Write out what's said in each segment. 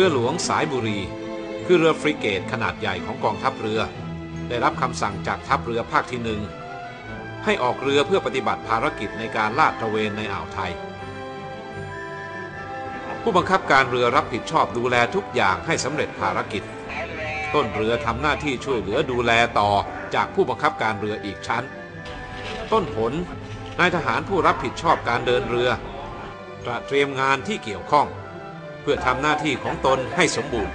รือหลวงสายบุรี คือเรือฟริเกตขนาดใหญ่ของกองทัพเรือ ได้รับคำสั่งจากทัพเรือภาคที่หนึ่งให้ออกเรือเพื่อปฏิบัติภารกิจในการลาดตระเวนในอ่าวไทย ผู้บังคับการเรือรับผิดชอบดูแลทุกอย่างให้สำเร็จภารกิจ ต้นเรือทำหน้าที่ช่วยเหลือดูแลต่อจากผู้บังคับการเรืออีกชั้น ต้นผลนายทหารผู้รับผิดชอบการเดินเรือตระเตรียมงานที่เกี่ยวข้อง เพื่อทำหน้าที่ของตนให้สมบูรณ์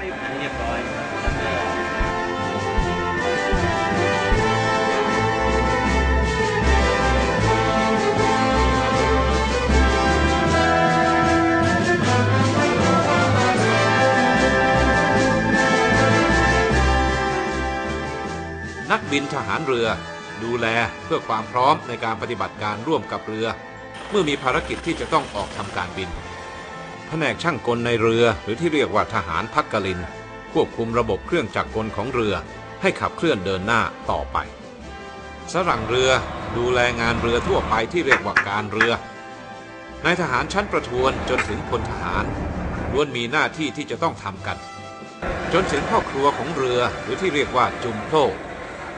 นักบินทหารเรือ ดูแลเพื่อความพร้อมในการปฏิบัติการร่วมกับเรือ เมื่อมีภารกิจที่จะต้องออกทำการบิน ผนกช่างกลในเรือ หรือที่เรียกว่าทหารพักกลิน ควบคุมระบบเครื่องจักรกลของเรือ ให้ขับเคลื่อนเดินหน้าต่อไป สรังเรือดูแลงานเรือทั่วไปที่เรียกว่าการเรือนายทหารชั้นประทวนจนถึงพลทหารล้วนมีหน้าที่ที่จะต้องทำกัน จนถึงพ่อครัวของเรือหรือที่เรียกว่าจุมโพ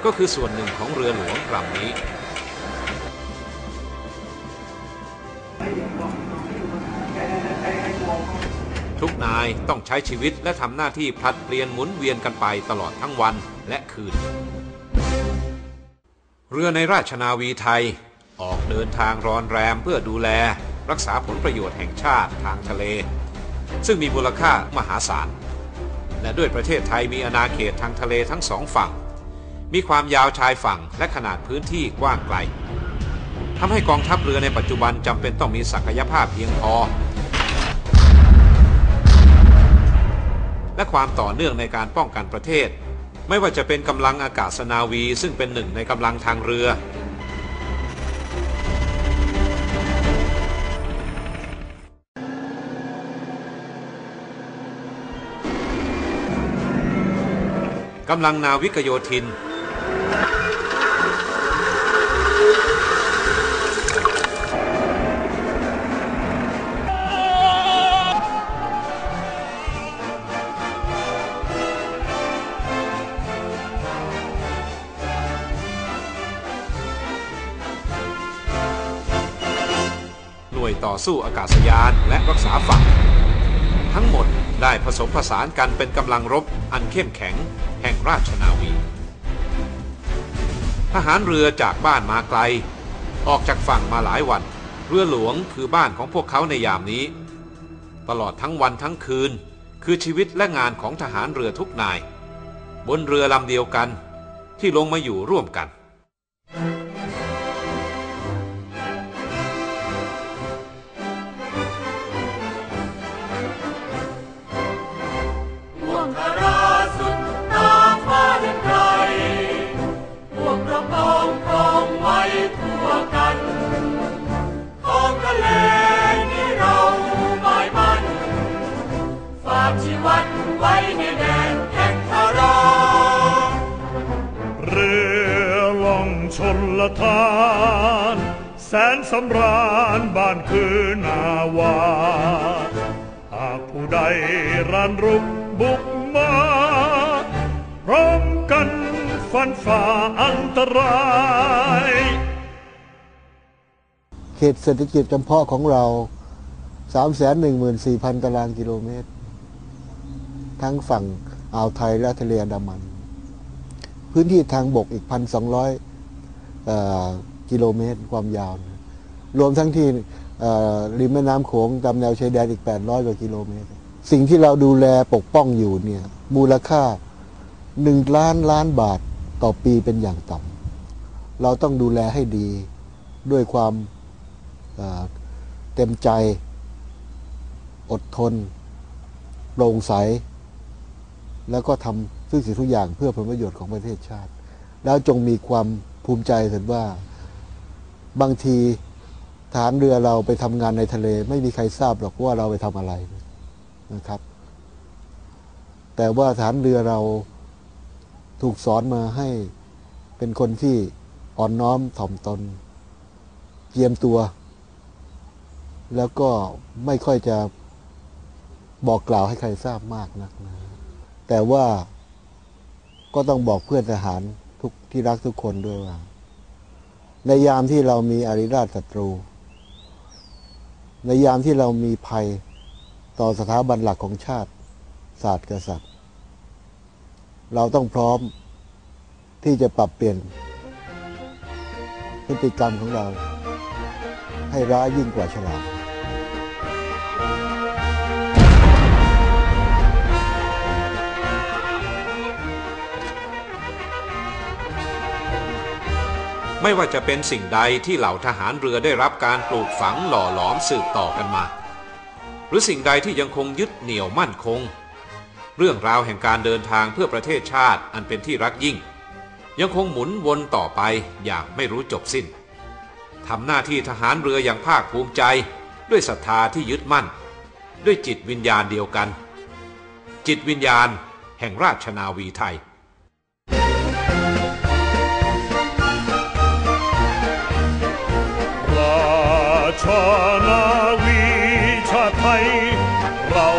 ก็คือส่วนหนึ่งของเรือหลวงลำนี้ ทุกนายต้องใช้ชีวิตและทำหน้าที่ผลัดเปลี่ยนหมุนเวียนกันไปตลอดทั้งวันและคืน เรือในราชนาวีไทย ออกเดินทางรอนแรมเพื่อดูแล รักษาผลประโยชน์แห่งชาติทางทะเล ซึ่งมีมูลค่ามหาศาล และด้วยประเทศไทยมีอาณาเขตทางทะเลทั้งสองฝั่ง มีความยาวชายฝั่งและขนาดพื้นที่กว้างไกลทำให้กองทัพเรือในปัจจุบันจำเป็นต้องมีศักยภาพเพียงพอ และความต่อเนื่องในการป้องกันประเทศ ไม่ว่าจะเป็นกำลังอากาศนาวี ซึ่งเป็นหนึ่งในกำลังทางเรือ กำลังนาวิกโยธิน วยต่อสู้อากาศยานและรักษาฝั่ง ทั้งหมดได้ผสมผสานกันเป็นกำลังรบอันเข้มแข็งแห่งราชนาวี ทหารเรือจากบ้านมาไกล ออกจากฝั่งมาหลายวัน เรือหลวงคือบ้านของพวกเขาในยามนี้ ตลอดทั้งวันทั้งคืน คือชีวิตและงานของทหารเรือทุกนาย บนเรือลำเดียวกันที่ลงมาอยู่ร่วมกันากชีวัตไว้ในแดนแห่งคาราเรือล่องชนละทาน แสนสำราญบ้านคือนาวา หากผู้ใดรันรุกบุกมา พร้อมกันฟันฝ่าอันตราย เขตเศรษฐกิจจำเพาะของเรา 314,000 ตารางกิโลเมตร ทั้งฝั่งอ่าวไทยและทะเลอันดามัน พื้นที่ทางบกอีก 1,200เอ่อกิโลเมตรความยาวนะรวมทั้งที่ริมแม่น้ำโขงตามแนวชายแดนอีก 800 กว่ากิโลเมตร สิ่งที่เราดูแลปกป้องอยู่เนี่ยมูลค่า 1 ล้านล้านบาทต่อปีเป็นอย่างต่ำเราต้องดูแลให้ดีด้วยความเต็มใจ อดทน โปร่งใส แล้วก็ทำทุกสิ่งทุกอย่างเพื่อผลประโยชน์ของประเทศชาติ แล้วจงมีความภูมิใจเถิดว่าบางทีฐานเรือเราไปทำงานในทะเล ไม่มีใครทราบหรอกว่าเราไปทำอะไรนะครับ แต่ว่าฐานเรือเราถูกสอนมาให้เป็นคนที่อ่อนน้อมถ่อมตนเตรียมตัว แล้วก็ไม่ค่อยจะบอกกล่าวให้ใครทราบมากนักนะ แต่ว่าก็ต้องบอกเพื่อนทหารทุกที่รักทุกคนด้วยว่า ในยามที่เรามีอริราชศัตรู ในยามที่เรามีภัยต่อสถาบันหลักของชาติ ศาสตร์กษัตริย์ เราต้องพร้อมที่จะปรับเปลี่ยนพฤติกรรมของเรา ให้ร้ายยิ่งกว่าฉลาด ไม่ว่าจะเป็นสิ่งใดที่เหล่าทหารเรือได้รับการปลูกฝังหล่อหลอมสืบต่อกันมา หรือสิ่งใดที่ยังคงยึดเหนี่ยวมั่นคง เรื่องราวแห่งการเดินทางเพื่อประเทศชาติอันเป็นที่รักยิ่ง ยังคงหมุนวนต่อไปอย่างไม่รู้จบสิ้นทำหน้าที่ทหารเรืออย่างภาคภูมิใจ ด้วยศรัทธาที่ยึดมั่น ด้วยจิตวิญญาณเดียวกัน จิตวิญญาณแห่งราชนาวีไทย ชนาวีชาติไทย เรา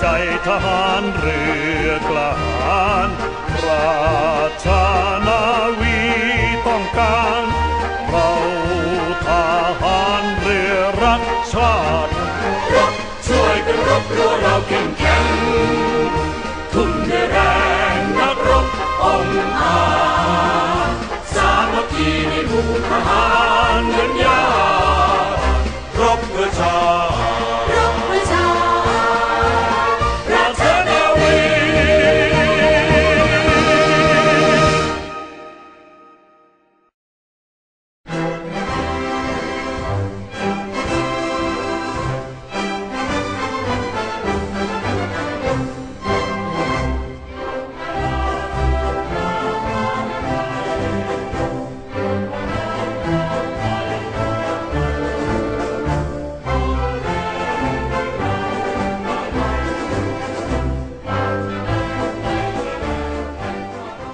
ใจทหารเรือกล้าหาญราชนาวีต้องการ เราทหารเรือรักชาติรบช่วยกันรบรัวเราเข้มแข็งทุ่มด้วยแรงนักรบองอาจ